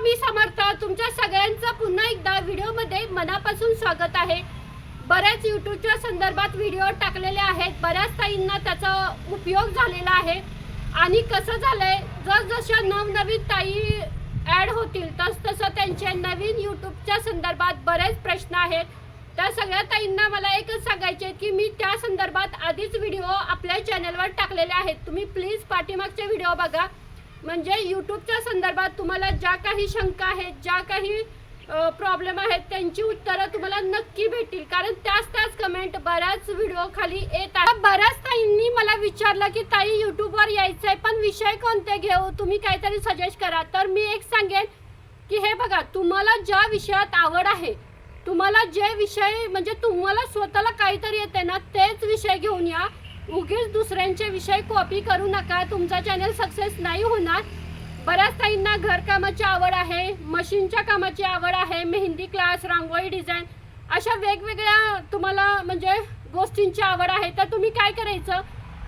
स्वामी समर्थ तुमच्या सगळ्यांचं पुन्हा एकदा व्हिडिओमध्ये मनापासून स्वागत आहे. बऱ्याच यूट्यूबच्या संदर्भात व्हिडिओ टाकलेले आहेत. बऱ्याच ताईंना त्याचा उपयोग झालेला आहे. आणि कसं झालंय जसजशा नवनवीन ताई ॲड होतील तसतसं त्यांच्या त्यांचे नवीन यूट्यूबच्या संदर्भात बरेच प्रश्न आहेत. त्या सगळ्या ताईंना मला एकच सांगायचे की मी त्या संदर्भात आधीच व्हिडिओ आपल्या चॅनलवर टाकलेले आहेत. तुम्ही प्लीज पाठीमागचे व्हिडिओ बघा. म्हणजे यूट्यूबच्या संदर्भात तुम्हाला ज्या काही शंका आहेत ज्या काही प्रॉब्लेम आहेत त्यांची उत्तरं तुम्हाला नक्की भेटतील. कारण त्याच त्याच कमेंट बऱ्याच व्हिडिओ खाली येत बऱ्याच ताईंनी मला विचारलं की ताई यूट्यूबवर यायचं आहे पण विषय कोणते घेऊ? तुम्ही काहीतरी सजेस्ट करा. तर मी एक सांगेन की हे बघा तुम्हाला ज्या विषयात आवड आहे तुम्हाला जे विषय म्हणजे तुम्हाला स्वतःला काहीतरी येते ना तेच विषय घेऊन या. उगीच दुसऱ्यांचे विषय कॉपी करू नका. तुमचा चॅनल सक्सेस नाही होणार. बऱ्याच ताईंना घरकामाची आवड आहे मशीनच्या कामाची आवड आहे मेहंदी क्लास रांगोळी डिझाईन अशा वेगवेगळ्या तुम्हाला म्हणजे गोष्टींची आवड आहे. तर तुम्ही काय करायचं?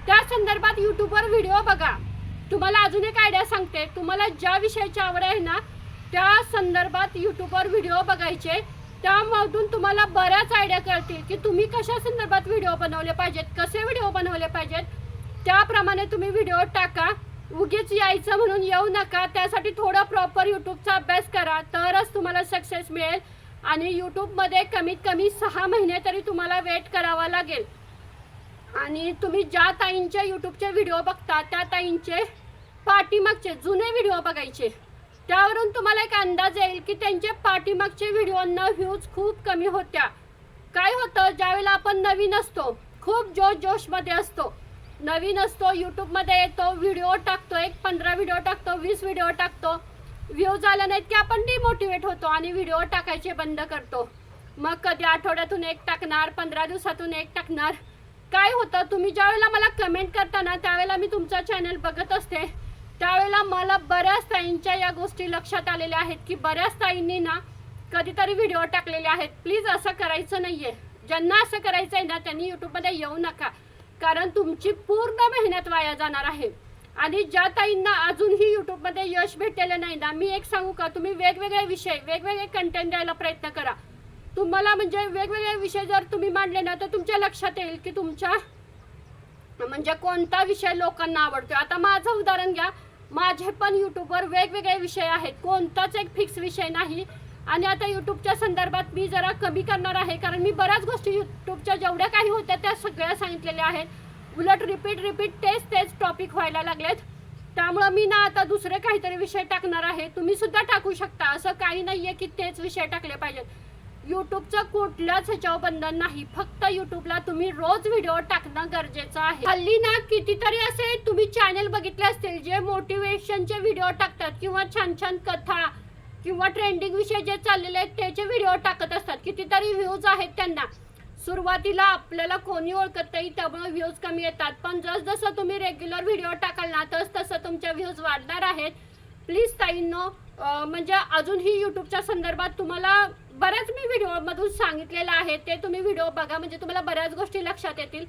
त्या संदर्भात यूट्यूबवर व्हिडिओ बघा. तुम्हाला अजून एक आयडिया सांगते. तुम्हाला ज्या विषयाची आवड आहे ना त्या संदर्भात यूट्यूबवर व्हिडिओ बघायचे. त्यामधून तुम्हाला बऱ्याच आयडिया कळतील की तुम्ही कशा संदर्भात व्हिडिओ बनवले पाहिजेत कसे व्हिडिओ बनवले पाहिजेत. त्याप्रमाणे तुम्ही व्हिडिओ टाका. उगीच यायचं म्हणून येऊ नका. त्यासाठी थोडा प्रॉपर यूट्यूबचा अभ्यास करा. तरच तुम्हाला सक्सेस मिळेल. आणि यूट्यूबमध्ये कमीत कमी सहा महिने तरी तुम्हाला वेट करावा लागेल. आणि तुम्ही ज्या ताईंचे यूट्यूबचे व्हिडिओ बघता त्या ताईंचे पाठीमागचे जुने व्हिडिओ बघायचे. त्यावरून तुम्हाला एक अंदाज येईल की त्यांचे पाठीमागचे व्हिडिओंना व्ह्यूज खूप कमी होत्या. काय होतं ज्यावेळेला आपण नवीन असतो खूप जोश जोशमध्ये असतो. नवीन असतो यूट्यूबमध्ये येतो व्हिडिओ टाकतो एक पंधरा व्हिडिओ टाकतो वीस व्हिडिओ टाकतो. व्ह्यूज आल्या नाहीत की आपण डिमोटिवेट होतो आणि व्हिडिओ टाकायचे बंद करतो. मग कधी आठवड्यातून एक टाकणार पंधरा दिवसातून एक टाकणार? काय होतं तुम्ही ज्यावेळेला मला कमेंट करता ना त्यावेळेला मी तुमचा चॅनल बघत असते. त्यावेळेला मला बऱ्याच ताईंच्या या गोष्टी लक्षात आलेल्या आहेत की बऱ्याच ताईंनी ना कधीतरी व्हिडिओ टाकलेले आहेत. प्लीज असं करायचं नाहीये. ज्यांना असं करायचं आहे ना त्यांनी यूट्यूबमध्ये येऊ नका. कारण तुमची पूर्ण मेहनत वाया जाणार आहे. आणि ज्या ताईंना अजूनही यूट्यूबमध्ये यश भेटलेलं नाही ना मी एक सांगू का? तुम्ही वेगवेगळे विषय वेगवेगळे कंटेंट द्यायला प्रयत्न करा. तुम्हाला म्हणजे वेगवेगळे विषय जर तुम्ही मांडले ना तर तुमच्या लक्षात येईल की तुमच्या म्हणजे कोणता विषय लोकांना आवडतो आता माझं उदाहरण घ्या. माझे पण यूट्यूबवर वेगवेगळे विषय आहेत. कोणताच एक फिक्स विषय नाही. आणि आता यूट्यूबच्या संदर्भात मी जरा कमी करणार आहे. कारण मी बऱ्याच गोष्टी यूट्यूबच्या जेवढ्या काही होत्या त्या सगळ्या सांगितलेल्या आहेत. उलट रिपीट रिपीट तेच तेच टॉपिक व्हायला लागलेत. त्यामुळं मी ना आता दुसरे काहीतरी विषय टाकणार आहे. तुम्ही सुद्धा टाकू शकता. असं काही नाहीये की तेच विषय टाकले पाहिजेत. युट्यूबचं कुठल्याच ह्याच्यावर बंधन नाही. फक्त युट्यूबला तुम्ही रोज व्हिडिओ टाकणं गरजेचं आहे. हल्ली ना कितीतरी असे तुम्ही चॅनल बघितले असतील जे मोटिवेशनचे व्हिडिओ टाकतात किंवा छान छान कथा किंवा ट्रेंडिंग विषय जे चाललेले आहेत त्याचे व्हिडिओ टाकत असतात. कितीतरी व्ह्यूज आहेत त्यांना. सुरुवातीला आपल्याला कोणी ओळखत नाही त्यामुळे व्ह्यूज कमी येतात. पण जसजसं तुम्ही रेग्युलर व्हिडिओ टाकाल ना तस तसं तुमच्या व्ह्यूज वाढणार आहेत. प्लीज ताईंनो म्हणजे अजूनही यूट्यूबच्या संदर्भात तुम्हाला बऱ्याच मी व्हिडिओमधून सांगितलेलं आहे ते तुम्ही व्हिडिओ बघा म्हणजे तुम्हाला बऱ्याच गोष्टी लक्षात येतील.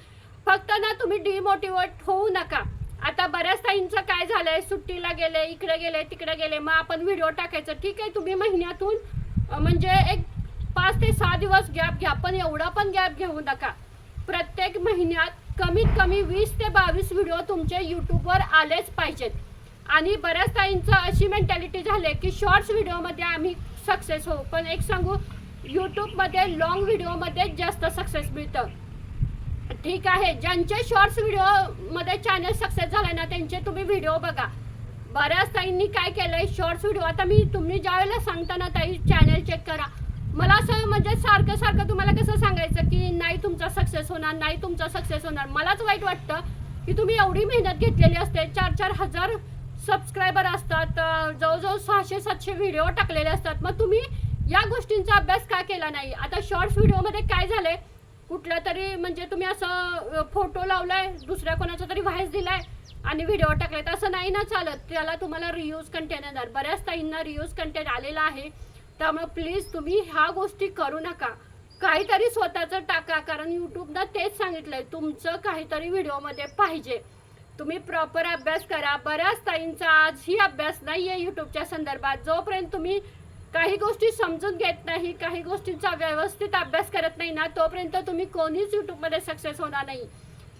फक्त ना तुम्ही डिमोटिवेट होऊ नका. आता बऱ्याच ताईंचं काय झालंय सुट्टीला गेले इकडे गेले तिकडे गेले मग आपण व्हिडिओ टाकायचं. ठीक आहे तुम्ही महिन्यातून म्हणजे एक पाच ते सहा दिवस गॅप घ्या पण एवढा पण गॅप घेऊ नका. प्रत्येक महिन्यात कमीत कमी वीस ते बावीस व्हिडिओ तुमचे यूट्यूबवर आलेच पाहिजेत. आणि बऱ्याच ताईंचं अशी मेंटॅलिटी झाली की शॉर्ट्स व्हिडिओमध्ये आम्ही सक्सेस होऊ पण एक सांगू यूट्यूबमध्ये लॉंग व्हिडिओमध्ये जास्त सक्सेस मिळतं. ठीक आहे ज्यांचे शॉर्ट्स व्हिडिओमध्ये चॅनल सक्सेस झाले ना त्यांचे तुम्ही व्हिडिओ बघा. बऱ्याच ताईंनी काय केलंय शॉर्ट्स व्हिडिओ आता मी तुम्ही ज्या वेळेला सांगता ना ताई चॅनल चेक करा. मला असं म्हणजे सारखं सारखं तुम्हाला कसं सांगायचं की नाही तुमचा सक्सेस होणार नाही तुमचा सक्सेस होणार. मलाच वाईट वाटतं की तुम्ही एवढी मेहनत घेतलेली असते चार चार हजार सबस्क्रायबर असतात जवळजवळ सहाशे सातशे व्हिडिओ टाकलेले असतात. मग तुम्ही या गोष्टींचा अभ्यास का केला नाही? आता शॉर्ट्स व्हिडिओमध्ये काय झालंय? कुठला तरी म्हणजे तुम्ही असं फोटो लावलाय दुसऱ्या कोणाचा तरी व्हायस दिलाय आणि व्हिडिओ टाकलाय. तर असं नाही ना चालत. त्याला तुम्हाला रियूज कंटेंट येणार. बऱ्याच ताईंना रियूज कंटेंट आलेला आहे. त्यामुळे प्लीज तुम्ही ह्या गोष्टी करू नका. काहीतरी स्वतःचं टाका. कारण यूट्यूबनं तेच सांगितलंय तुमचं काहीतरी व्हिडिओमध्ये पाहिजे. तुम्ही प्रॉपर अभ्यास करा. बऱ्याच ताईंचा आजही अभ्यास नाही आहे यूट्यूबच्या संदर्भात. जोपर्यंत तुम्ही काही गोष्टी समजून घेत नाही काही गोष्टींचा व्यवस्थित अभ्यास करत नाही ना तोपर्यंत तुम्ही कोणीच यूट्यूबमध्ये सक्सेस होणार नाही.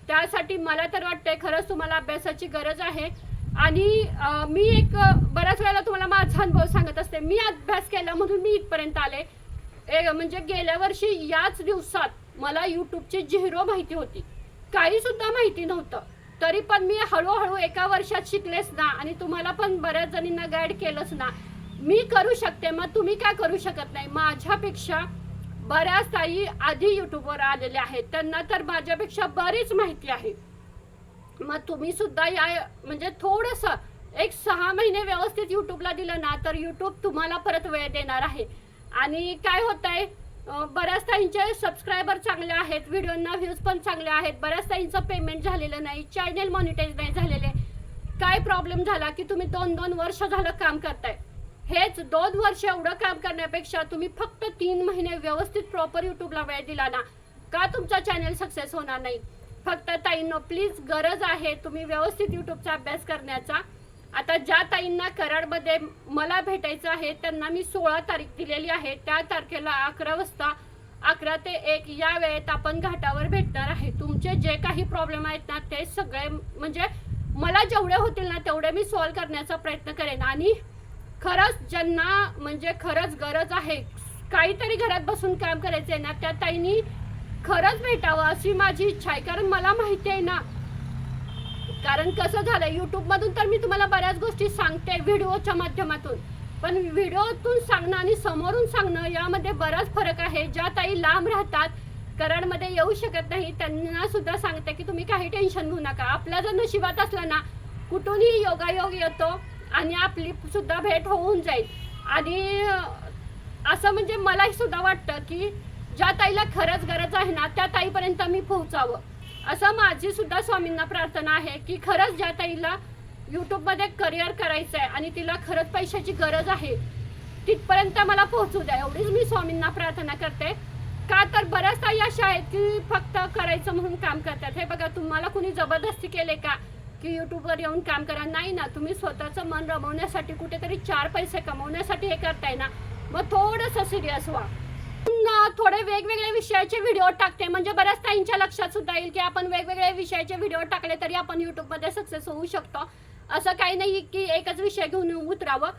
त्यासाठी मला तर वाटतंय खरंच तुम्हाला अभ्यासाची गरज आहे. आणि मी एक बऱ्याच वेळेला तुम्हाला माझा अनुभव सांगत असते. मी अभ्यास केला म्हणून मी इथपर्यंत आले. ए, म्हणजे गेल्या वर्षी याच दिवसात मला यूट्यूबची झिरो माहिती होती. काही सुद्धा माहिती नव्हतं. तरी पण मी हळूहळू एका वर्षात शिकलेच ना आणि तुम्हाला पण बऱ्याच जणींना गाईड केलंच ना. मी करू शकते मग तुम्ही काय करू शकत नाही? माझ्यापेक्षा बऱ्याच ताई आधी यूट्यूबवर आलेल्या आहेत. त्यांना तर माझ्यापेक्षा बरीच माहिती आहे. मग तुम्ही सुद्धा या म्हणजे थोडंसं एक सहा महिने व्यवस्थित युट्यूबला दिलं ना तर यूट्यूब तुम्हाला परत वेळ देणार आहे. आणि काय होत आहे बऱ्याच ताईंचे सबस्क्रायबर चांगले आहेत व्हिडिओना व्ह्यूज पण चांगले आहेत. बऱ्याच ताईंचं पेमेंट झालेलं नाही चॅनल मॉनिटाईज नाही झालेले. काय प्रॉब्लेम झाला की तुम्ही दोन दोन वर्ष झालं काम करताय. हेच दोन वर्ष एवढं काम करण्यापेक्षा तुम्ही फक्त तीन महिने व्यवस्थित प्रॉपर यूट्यूबला वेळ दिला ना का तुमचा चॅनल सक्सेस होणार नाही? फक्त ताईंनो प्लीज गरज आहे तुम्ही व्यवस्थित यूट्यूबचा अभ्यास करण्याचा. आता ज्या ताईंना कराडमध्ये मला भेटायचं आहे त्यांना मी सोळा तारीख दिलेली आहे. त्या तारखेला अकरा वाजता अकरा ते एक या वेळेत आपण घाटावर भेटणार आहे. तुमचे जे काही प्रॉब्लेम आहेत ना ते सगळे म्हणजे मला जेवढे होतील ना तेवढे मी सॉल्व्ह करण्याचा प्रयत्न करेन. आणि खरंच ज्यांना म्हणजे खरंच गरज आहे काहीतरी घरात बसून काम करायचं आहे ना त्या ताईंनी खरंच भेटावं अशी माझी इच्छा आहे. कारण मला माहिती आहे ना कारण कसं झालं युट्यूब मधून तर मी तुम्हाला बऱ्याच गोष्टी सांगते व्हिडिओच्या माध्यमातून. पण व्हिडिओतून सांगणं आणि समोरून सांगणं यामध्ये बराच फरक आहे. ज्या ताई लांब राहतात कराडमध्ये येऊ शकत नाही त्यांना सुद्धा सांगते की तुम्ही काही टेन्शन घेऊ नका. आपला जर नशिबात असलं ना कुठूनही योगायोग येतो आणि आपली सुद्धा भेट होऊन जाईल. आणि असं म्हणजे मलाही सुद्धा वाटतं की ज्या ताईला खरंच गरज आहे ना त्या ताईपर्यंत मी पोहोचावं. असं माझी सुद्धा स्वामींना प्रार्थना आहे की खरंच ज्या ताईला यूट्यूबमध्ये करिअर करायचं आहे आणि तिला खरंच पैशाची गरज आहे तिथपर्यंत मला पोहोचू द्या. एवढीच मी स्वामींना प्रार्थना करते. का तर बऱ्याच ताई अशा आहेत की फक्त करायचं म्हणून काम करतात. हे बघा तुम्हाला कुणी जबरदस्ती केले का? की यूट्यूबवर येऊन काम करा. नाही ना तुम्ही स्वतःचं मन रमवण्यासाठी कुठेतरी चार पैसे कमवण्यासाठी हे करताय ना. मग थोडंसं सिरियस व्हा. थोडे वेगवेगळे विषयाचे व्हिडिओ टाकते. म्हणजे बऱ्याच ताईंच्या लक्षात सुद्धा येईल की आपण वेगवेगळे विषयाचे व्हिडिओ टाकले तरी आपण युट्यूबमध्ये सक्सेस होऊ शकतो. असं काही नाही की एकच विषय घेऊन उतरावं.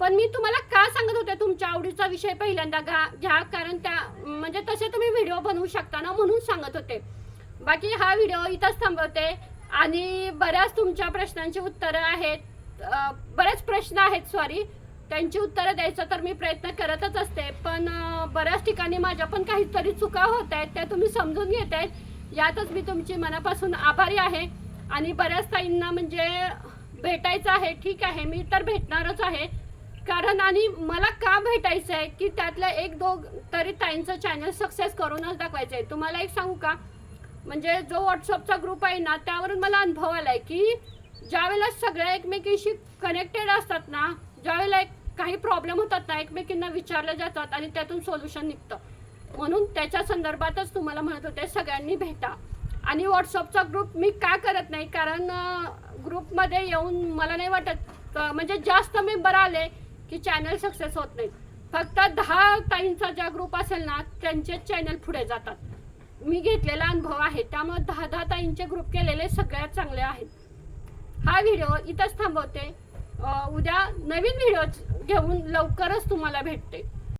पण मी तुम्हाला का सांगत होते तुमच्या आवडीचा विषय पहिल्यांदा घा घ्या? कारण त्या म्हणजे तसे तुम्ही व्हिडिओ बनवू शकता ना म्हणून सांगत होते. बाकी हा व्हिडिओ इथंच थांबवते. आणि बऱ्याच तुमच्या प्रश्नांची उत्तरं आहेत. बरेच प्रश्न आहेत सॉरी त्यांची उत्तरं द्यायचा तर मी प्रयत्न करतच असते. पण बऱ्याच ठिकाणी माझ्या पण काहीतरी चुका होत आहेत त्या तुम्ही समजून घेत आहेत. यातच मी तुमची मनापासून आभारी आहे. आणि बऱ्याच ताईंना म्हणजे भेटायचं आहे ठीक आहे मी तर भेटणारच आहे. कारण आणि मला का भेटायचं आहे की त्यातल्या एक दोघ तरी ताईंचं चॅनल सक्सेस करूनच दाखवायचं आहे तुम्हाला एक सांगू का? म्हणजे जो व्हॉट्सअपचा ग्रुप आहे ना त्यावरून मला अनुभव आला आहे की ज्यावेळेला सगळ्या एकमेकीशी कनेक्टेड असतात ना ज्यावेळेला एक काही प्रॉब्लेम होतात ना एकमेकींना विचारले जातात आणि त्यातून सोल्युशन निघतं. म्हणून त्याच्या संदर्भातच तुम्हाला म्हणत होते सगळ्यांनी भेटा. आणि व्हॉट्सअपचा ग्रुप मी का करत नाही कारण ग्रुपमध्ये येऊन मला नाही वाटत म्हणजे जास्त मेंबर आले की चॅनल सक्सेस होत नाही. फक्त दहा ताईंचा ज्या ग्रुप असेल ना त्यांचे चॅनल पुढे जातात. मी घेतलेला अनुभव आहे त्यामुळे दहा दहा ताईंचे ग्रुप केलेले सगळ्यात चांगले आहेत. हा व्हिडिओ इथंच थांबवते. उद्या नवीन व्हिडिओ घेऊन लवकरच तुम्हाला भेटते.